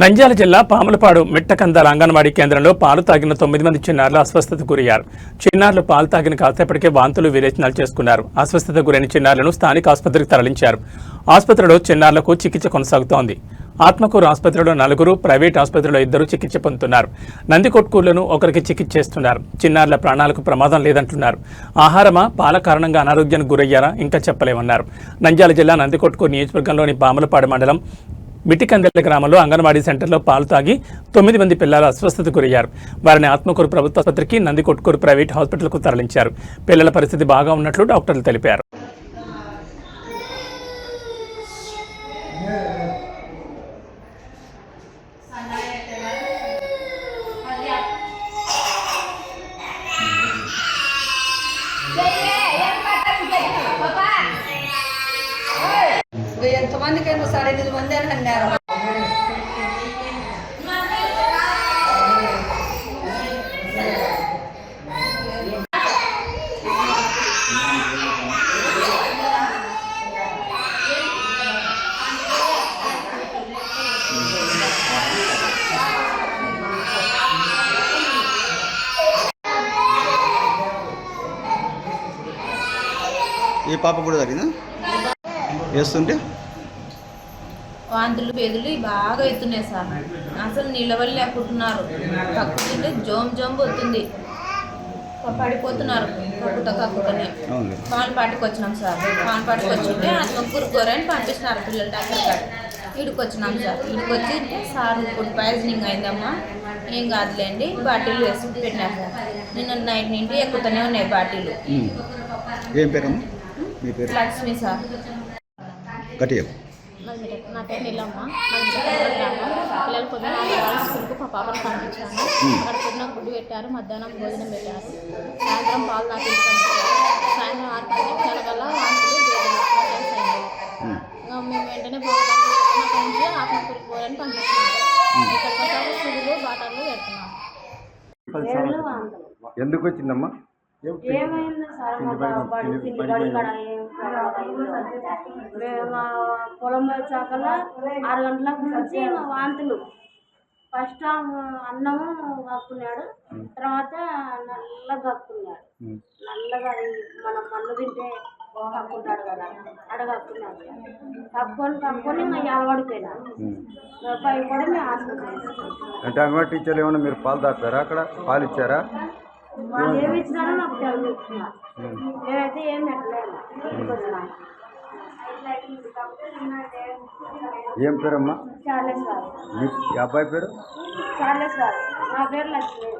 నంద్యాల జిల్లా పాములపాడు మిట్టకందాల అంగన్వాడీ కేంద్రంలో పాలు తాగిన తొమ్మిది మంది చిన్నారులు అస్వస్థతకు గురయ్యారు. చిన్నారులు పాలు తాగిన కాసేపటికే వాంతులు విరేచనాలు చేసుకున్నారు. అస్వస్థత గురైన చిన్నారులను స్థానిక ఆసుపత్రికి తరలించారు. ఆసుపత్రిలో చిన్నారులకు చికిత్స కొనసాగుతోంది. ఆత్మకూరు ఆసుపత్రిలో నలుగురు ప్రైవేట్ ఆసుపత్రిలో ఇద్దరు చికిత్స పొందుతున్నారు. నందికొట్కూరులను ఒకరికి చికిత్స చేస్తున్నారు. చిన్నారుల ప్రాణాలకు ప్రమాదం లేదంటున్నారు. ఆహారమా పాల కారణంగా అనారోగ్యానికి గురయ్యారా ఇంకా చెప్పలేమన్నారు. నంద్యాల జిల్లా నందికొట్కూరు నియోజకవర్గంలోని పాములపాడు మండలం మిటికందెల గ్రామంలో అంగన్వాడీ సెంటర్లో పాలు తాగి తొమ్మిది మంది పిల్లలు అస్వస్థతకు గురయ్యారు వారిని ఆత్మకూరు ప్రభుత్వ ఆసుపత్రికి నందికొట్కూరు ప్రైవేట్ హాస్పిటల్కు తరలించారు పిల్లల పరిస్థితి బాగా ఉన్నట్లు డాక్టర్లు తెలిపారు ఎంతమందికైనా సార్ ఎనిమిది మంది అని అన్నారు. ఈ పాప కూడా జరిగిందా? వేస్తుంటే? వాంతులు పేదులు బాగా అవుతున్నాయి సార్. అసలు నిలవలేకుంటున్నారు. కక్కుతుంటే జోమ్ జోమ్ పోతుంది పడిపోతున్నారు. కక్కుత కక్కుతనే అవును పాన్ పాటికి వచ్చినాం సార్. పాన్ పాటికి వచ్చింటే ఆత్మకూరు కూరని పంపిస్తున్నారు పిల్లలు డాక్టర్ గారు ఇడికి వచ్చినాం సార్. ఇడికి వచ్చి సార్ ఫుడ్ పాయిజనింగ్ అయిందమ్మా. ఏం కాదులేండి బాటిల్ వేసి పెట్టినాం సార్. నిన్న నైట్ నుండి ఎక్కుతూనే ఉన్నాయి బాటిల్. ఏం మీ పేరు? లక్ష్మి సార్. గట్టి చెప్పు. మాది మిట- నా పేరు నీలమ్మ. మాది మిటకల్ గ్రామం. పిల్లలు పొద్దున ఆదివారం స్కూల్కు మా పాపను పంపించాను. అక్కడ పొద్దున గుడ్డు పెట్టారు మధ్యాహ్నం భోజనం పెట్టారు. సాయంత్రం పాలు సాయంత్రం ఆరు పది నిమిషాల కల్లా. ఇంకా మేము వెంటనే పంపిస్తున్నాము ఇక్కడ బాటలు పెడుతున్నాము ఎందుకు వచ్చిందమ్మా? ఏమైంది సార్? మా కాడ? మేము పొలం వచ్చాకల ఆరు గంటలకు నుంచి మా వాంతులు. ఫస్ట్ అన్నము కక్కున్నాడు. తర్వాత నల్లగా కక్కున్నాడు. నల్లగా మనం మన్ను తింటే కక్కుంటాడు కదా. అడ కక్కున్నాడు. కక్కుని కక్కుని ఇంకా అలవాడిపోయినాడు భయపడి మేము ఆసుపత్రి తీసుకెళ్ళాం. అంటే అంగన్వాడీ టీచర్లు ఏమన్నా మీరు పాలు తాపారా అక్కడ? పాలు ఇచ్చారా? వాళ్ళు ఏమి ఇచ్చినారో నాకు తెలియదు నేనైతే ఏం పెట్టలేదు. ఏం పేరమ్మా? చార్లెస్ గారు. మీ అబ్బాయి పేరు? చార్లెస్ గారు. నా పేరు లక్ష్మి.